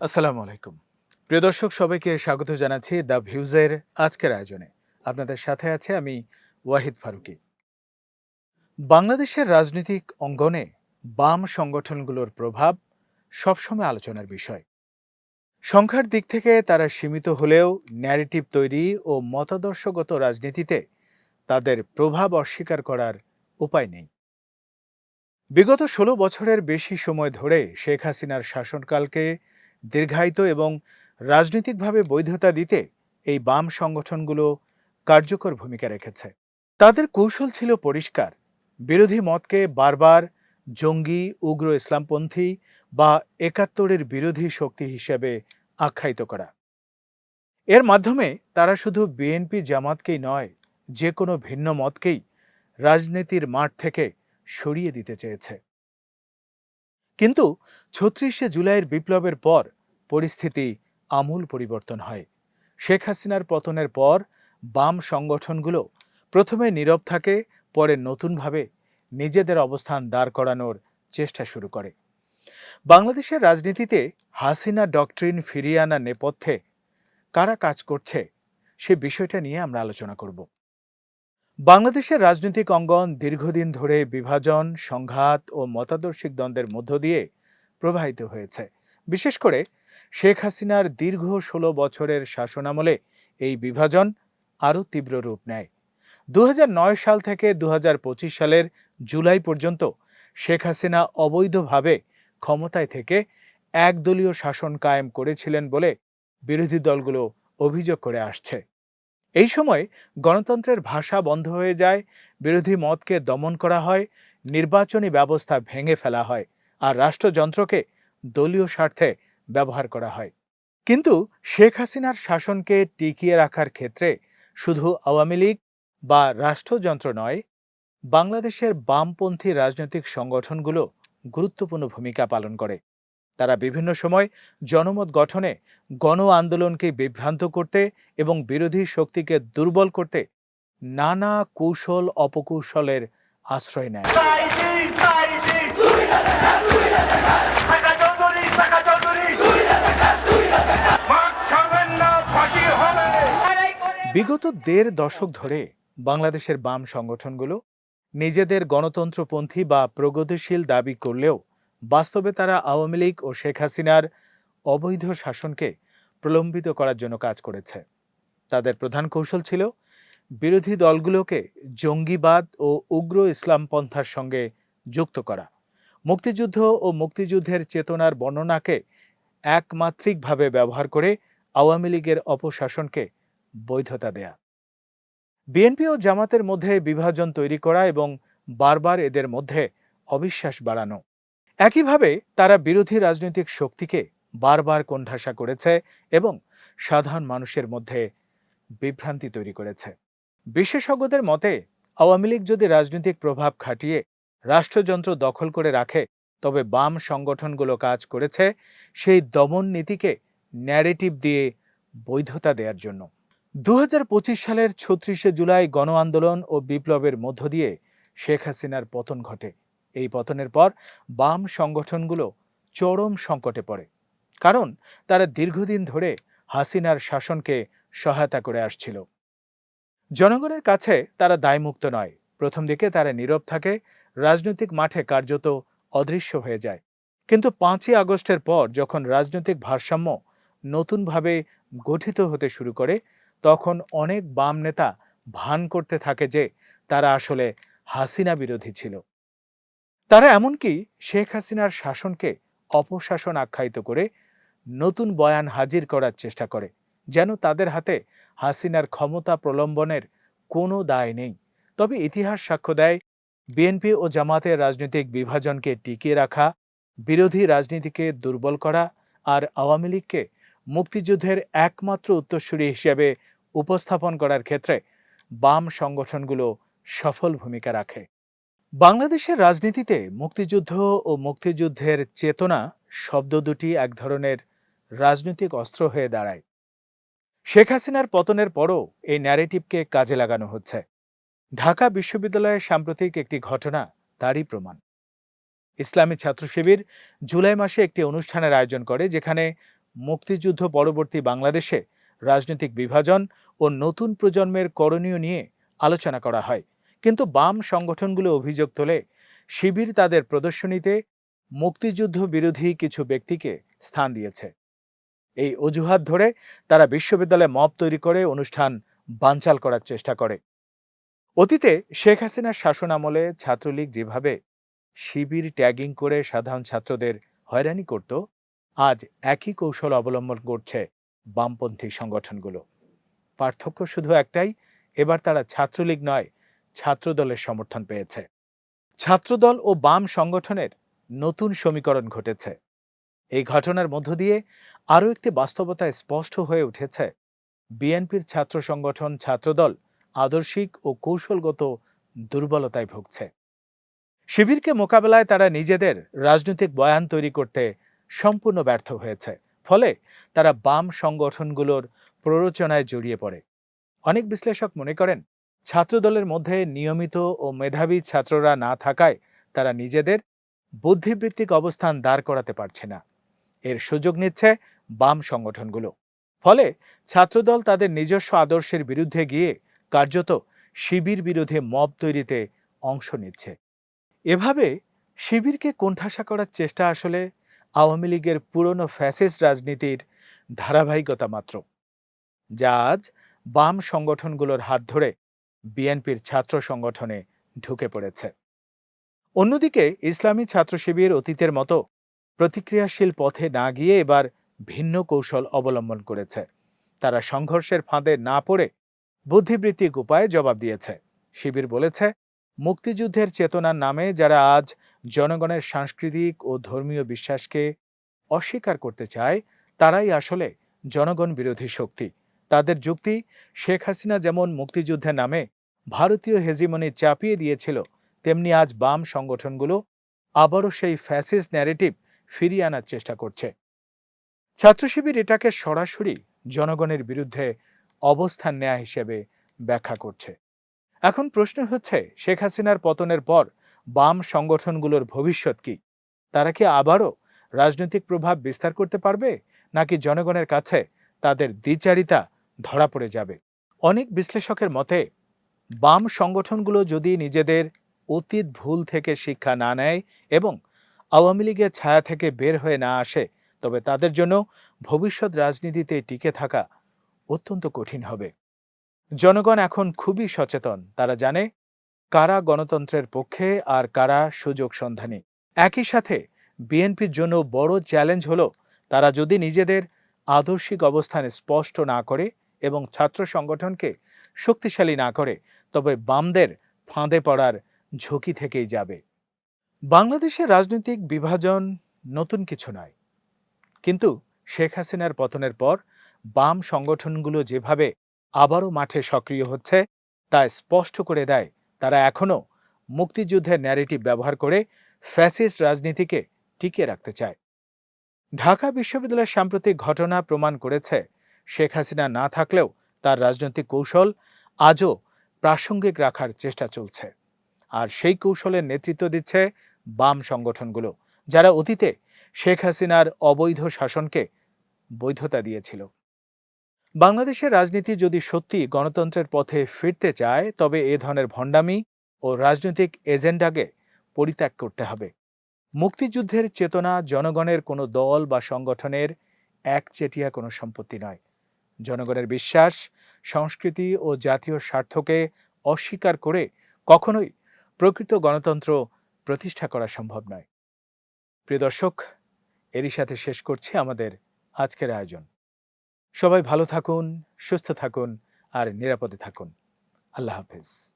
আসসালামু আলাইকুম। প্রিয় দর্শক, সবাইকে স্বাগত জানাচ্ছি দ্য ভিউজের আজকের আয়োজনে। আপনাদের সাথে আছে আমি ওয়াহিদ ফারুকি। বাংলাদেশের রাজনৈতিক অঙ্গনে বাম সংগঠনগুলোর প্রভাব সবসময় আলোচনার বিষয়। সংখ্যার দিক থেকে তারা সীমিত হলেও ন্যারেটিভ তৈরি ও মতাদর্শগত রাজনীতিতে তাদের প্রভাব অস্বীকার করার উপায় নেই। বিগত ষোলো বছরের বেশি সময় ধরে শেখ হাসিনার শাসনকালকে দীর্ঘায়িত এবং রাজনৈতিকভাবে বৈধতা দিতে এই বাম সংগঠনগুলো কার্যকর ভূমিকা রেখেছে। তাদের কৌশল ছিল পরিষ্কার। বিরোধী মতকে বারবার জঙ্গি, উগ্র ইসলামপন্থী বা একাত্তরের বিরোধী শক্তি হিসেবে আখ্যায়িত করা। এর মাধ্যমে তারা শুধু বিএনপি জামাতকেই নয়, যে কোনো ভিন্ন মতকেই রাজনীতির মাঠ থেকে সরিয়ে দিতে চেয়েছে। কিন্তু ছত্রিশে জুলাইয়ের বিপ্লবের পর পরিস্থিতি আমূল পরিবর্তন হয়। শেখ হাসিনার পতনের পর বাম সংগঠনগুলো প্রথমে নীরব থাকে, পরে নতুনভাবে নিজেদের অবস্থান দাঁড় করানোর চেষ্টা শুরু করে। বাংলাদেশের রাজনীতিতে হাসিনা ডকট্রিন ফিরিয়ে আনার নেপথ্যে কারা কাজ করছে সে বিষয়টা নিয়ে আমরা আলোচনা করব। বাংলাদেশের রাজনৈতিক অঙ্গন দীর্ঘদিন ধরে বিভাজন, সংঘাত ও মতাদর্শিক দ্বন্দ্বের মধ্য দিয়ে প্রবাহিত হয়েছে। বিশেষ করে শেখ হাসিনার দীর্ঘ ষোলো বছরের শাসনামলে এই বিভাজন আরও তীব্র রূপ নেয়। দু হাজার নয় সাল থেকে দুহাজার পঁচিশ সালের জুলাই পর্যন্ত শেখ হাসিনা অবৈধভাবে ক্ষমতায় থেকে একদলীয় শাসন কায়েম করেছিলেন বলে বিরোধী দলগুলো অভিযোগ করে আসছে। এই সময় গণতন্ত্রের ভাষা বন্ধ হয়ে যায়, বিরোধী মতকে দমন করা হয়, নির্বাচনী ব্যবস্থা ভেঙে ফেলা হয় আর রাষ্ট্রযন্ত্রকে দলীয় স্বার্থে ব্যবহার করা হয়। কিন্তু শেখ হাসিনার শাসনকে টিকিয়ে রাখার ক্ষেত্রে শুধু আওয়ামী লীগ বা রাষ্ট্রযন্ত্র নয়, বাংলাদেশের বামপন্থী রাজনৈতিক সংগঠনগুলো গুরুত্বপূর্ণ ভূমিকা পালন করে। তারা বিভিন্ন সময় জনমত গঠনে গণ আন্দোলনকে বিভ্রান্ত করতে এবং বিরোধী শক্তিকে দুর্বল করতে নানা কৌশল অপকৌশলের আশ্রয় নেয়। বিগত দেড় দশক ধরে বাংলাদেশের বাম সংগঠনগুলো নিজেদের গণতন্ত্রপন্থী বা প্রগতিশীল দাবি করলেও বাস্তবে তারা আওয়ামী লীগ ও শেখ হাসিনার অবৈধ শাসনকে প্রলম্বিত করার জন্য কাজ করেছে। তাদের প্রধান কৌশল ছিল বিরোধী দলগুলোকে জঙ্গিবাদ ও উগ্র ইসলামপন্থার সঙ্গে যুক্ত করা। মুক্তিযুদ্ধ ও মুক্তিযুদ্ধের চেতনার বর্ণনাকে একমাত্রিকভাবে ব্যবহার করে আওয়ামী লীগের অপশাসনকে বৈধতা দেয়া। বিএনপি ও জামাতের মধ্যে বিভাজন তৈরি করা এবং বারবার এদের মধ্যে অবিশ্বাস বাড়ানো। একইভাবে তারা বিরোধী রাজনৈতিক শক্তিকে বারবার কোণঠাসা করেছে এবং সাধারণ মানুষের মধ্যে বিভ্রান্তি তৈরি করেছে। বিশেষজ্ঞদের মতে, আওয়ামী লীগ যদি রাজনৈতিক প্রভাব খাটিয়ে রাষ্ট্রযন্ত্র দখল করে রাখে, তবে বাম সংগঠনগুলো কাজ করেছে সেই দমন নীতিকে ন্যারেটিভ দিয়ে বৈধতা দেওয়ার জন্য। দু হাজার পঁচিশ সালের ছত্রিশে জুলাই গণ আন্দোলন ও বিপ্লবের মধ্য দিয়ে শেখ হাসিনার পতন ঘটে। এই পতনের পর বাম সংগঠনগুলো চরম সংকটে পড়ে, কারণ তারা দীর্ঘদিন ধরে হাসিনার শাসনকে সহায়তা করে আসছিল। জনগণের কাছে তারা দায়মুক্ত নয়, প্রথম দিকে তারা নীরব থাকে, রাজনৈতিক মাঠে কার্যত অদৃশ্য হয়ে যায়। কিন্তু পাঁচই আগস্টের পর যখন রাজনৈতিক ভারসাম্য নতুনভাবে গঠিত হতে শুরু করে, তখন অনেক বাম নেতা ভান করতে থাকে যে তারা আসলে হাসিনা বিরোধী ছিল। তারা এমনকি শেখ হাসিনার শাসনকে অপশাসন আখ্যায়িত করে নতুন বয়ান হাজির করার চেষ্টা করে, যেন তাদের হাতে হাসিনার ক্ষমতা প্রলম্বনের কোনো দায় নেই। তবে ইতিহাস সাক্ষ্য দেয়, বিএনপি ও জামাতের রাজনৈতিক বিভাজনকে টিকিয়ে রাখা, বিরোধী রাজনীতিকে দুর্বল করা আর আওয়ামী লীগকে মুক্তিযুদ্ধের একমাত্র উত্তরসূরি হিসেবে উপস্থাপন করার ক্ষেত্রে বাম সংগঠনগুলো সফল ভূমিকা রাখে। বাংলাদেশের রাজনীতিতে মুক্তিযুদ্ধ ও মুক্তিযুদ্ধের চেতনা শব্দ দুটি এক ধরনের রাজনৈতিক অস্ত্র হয়ে দাঁড়ায়। শেখ হাসিনার পতনের পরও এই ন্যারেটিভকে কাজে লাগানো হচ্ছে। ঢাকা বিশ্ববিদ্যালয়ের সাম্প্রতিক একটি ঘটনা তারই প্রমাণ। ইসলামী ছাত্র শিবির জুলাই মাসে একটি অনুষ্ঠানের আয়োজন করে, যেখানে মুক্তিযুদ্ধ পরবর্তী বাংলাদেশে রাজনৈতিক বিভাজন ও নতুন প্রজন্মের করণীয় নিয়ে আলোচনা করা হয়। কিন্তু বাম সংগঠনগুলো অভিযোগ তোলে, শিবির তাদের প্রদর্শনীতে মুক্তিযুদ্ধ বিরোধী কিছু ব্যক্তিকে স্থান দিয়েছে। এই অজুহাত ধরে তারা বিশ্ববিদ্যালয়ে মব তৈরি করে অনুষ্ঠান বানচাল করার চেষ্টা করে। অতীতে শেখ হাসিনার শাসনামলে ছাত্রলীগ যেভাবে শিবির ট্যাগিং করে সাধারণ ছাত্রদের হয়রানি করত, আজ একই কৌশল অবলম্বন করছে বামপন্থী সংগঠনগুলো। পার্থক্য শুধু একটাই, এবার তারা ছাত্রলীগ নয় ছাত্রদলের সমর্থন পেয়েছে। ছাত্রদল ও বাম সংগঠনের নতুন সমীকরণ ঘটেছে। এই ঘটনার মধ্য দিয়ে আরও একটি বাস্তবতা স্পষ্ট হয়ে উঠেছে। বিএনপির ছাত্র সংগঠন ছাত্রদল আদর্শিক ও কৌশলগত দুর্বলতায় ভুগছে। শিবিরকে মোকাবেলায় তারা নিজেদের রাজনৈতিক বয়ান তৈরি করতে সম্পূর্ণ ব্যর্থ হয়েছে। ফলে তারা বাম সংগঠনগুলোর প্ররোচনায় জড়িয়ে পড়ে। অনেক বিশ্লেষক মনে করেন ছাত্রদলের মধ্যে নিয়মিত ও মেধাবী ছাত্ররা না থাকায় তারা নিজেদের বুদ্ধিবৃত্তিক অবস্থান দাঁড় করাতে পারছে না। এর সুযোগ নিচ্ছে বাম সংগঠনগুলো। ফলে ছাত্রদল তাদের নিজস্ব আদর্শের বিরুদ্ধে গিয়ে কার্যত শিবির বিরোধী মব তৈরিতে অংশ নিচ্ছে। এভাবে শিবিরকে কোণঠাসা করার চেষ্টা আসলে আওয়ামী লীগের পুরনো ফ্যাসিস্ট রাজনীতির ধারাবাহিকতা মাত্র, যা আজ বাম সংগঠনগুলোর হাত ধরে বিএনপির ছাত্র সংগঠনে ঢুকে পড়েছে। অন্যদিকে ইসলামী ছাত্র শিবির অতীতের মতো প্রতিক্রিয়াশীল পথে না গিয়ে এবার ভিন্ন কৌশল অবলম্বন করেছে। তারা সংঘর্ষের ফাঁদে না পড়ে বুদ্ধিবৃত্তিক উপায়ে জবাব দিয়েছে। শিবির বলেছে, মুক্তিযুদ্ধের চেতনার নামে যারা আজ জনগণের সাংস্কৃতিক ও ধর্মীয় বিশ্বাসকে অস্বীকার করতে চায়, তারাই আসলে জনগণ বিরোধী শক্তি। তাদের যুক্তি, শেখ হাসিনা যেমন মুক্তিযুদ্ধের নামে ভারতীয় হেজিমনি চাপিয়ে দিয়েছিল, তেমনি আজ বাম সংগঠনগুলো আবারও সেই ফ্যাসিস্ট ন্যারেটিভ ফিরিয়ে আনার চেষ্টা করছে। ছাত্র শিবির এটাকে সরাসরি জনগণের বিরুদ্ধে অবস্থান নেয়া হিসেবে ব্যাখ্যা করছে। এখন প্রশ্ন হচ্ছে, শেখ হাসিনার পতনের পর বাম সংগঠনগুলোর ভবিষ্যৎ কি? তারা কি আবারও রাজনৈতিক প্রভাব বিস্তার করতে পারবে, নাকি জনগণের কাছে তাদের দ্বিচারিতা ধরা পড়ে যাবে? অনেক বিশ্লেষকের মতে বাম সংগঠনগুলো যদি নিজেদের অতীত ভুল থেকে শিক্ষা না নেয় এবং আওয়ামী লীগের ছায়া থেকে বের হয়ে না আসে, তবে তাদের জন্য ভবিষ্যৎ রাজনীতিতে টিকে থাকা অত্যন্ত কঠিন হবে। জনগণ এখন খুবই সচেতন। তারা জানে কারা গণতন্ত্রের পক্ষে আর কারা সুযোগ সন্ধানী। একই সাথে বিএনপির জন্য বড় চ্যালেঞ্জ হলো, তারা যদি নিজেদের আদর্শিক অবস্থান স্পষ্ট না করে এবং ছাত্র সংগঠনকে শক্তিশালী না করে তবে বামদের ফাঁদে পড়ার ঝুঁকি থেকেই যাবে। বাংলাদেশের রাজনৈতিক বিভাজন নতুন কিছু নয়। কিন্তু শেখ হাসিনার পতনের পর বাম সংগঠনগুলো যেভাবে আবারও মাঠে সক্রিয় হচ্ছে, তা স্পষ্ট করে দেয় তারা এখনও মুক্তিযুদ্ধের ন্যারেটিভ ব্যবহার করে ফ্যাসিস্ট রাজনীতিকে টিকিয়ে রাখতে চায়। ঢাকা বিশ্ববিদ্যালয়ের সাম্প্রতিক ঘটনা প্রমাণ করেছে, শেখ হাসিনা না থাকলেও তার রাজনৈতিক কৌশল আজও প্রাসঙ্গিক রাখার চেষ্টা চলছে। আর সেই কৌশলের নেতৃত্ব দিচ্ছে বাম সংগঠনগুলো, যারা অতীতে শেখ হাসিনার অবৈধ শাসনকে বৈধতা দিয়েছিল। বাংলাদেশের রাজনীতি যদি সত্যি গণতন্ত্রের পথে ফিরতে চায়, তবে এ ধরনের ভণ্ডামি ও রাজনৈতিক এজেন্ডাকে পরিত্যাগ করতে হবে। মুক্তিযুদ্ধের চেতনা জনগণের কোনো দল বা সংগঠনের একচেটিয়া কোনো সম্পত্তি নয়। জনগণের বিশ্বাস, সংস্কৃতি ও জাতীয় স্বার্থকে অস্বীকার করে কখনোই প্রকৃত গণতন্ত্র প্রতিষ্ঠা করা সম্ভব নয়। প্রিয় দর্শক, এরই সাথে শেষ করছি আমাদের আজকের আয়োজন। সবাই ভালো থাকুন, সুস্থ থাকুন আর নিরাপদে থাকুন। আল্লাহ হাফেজ।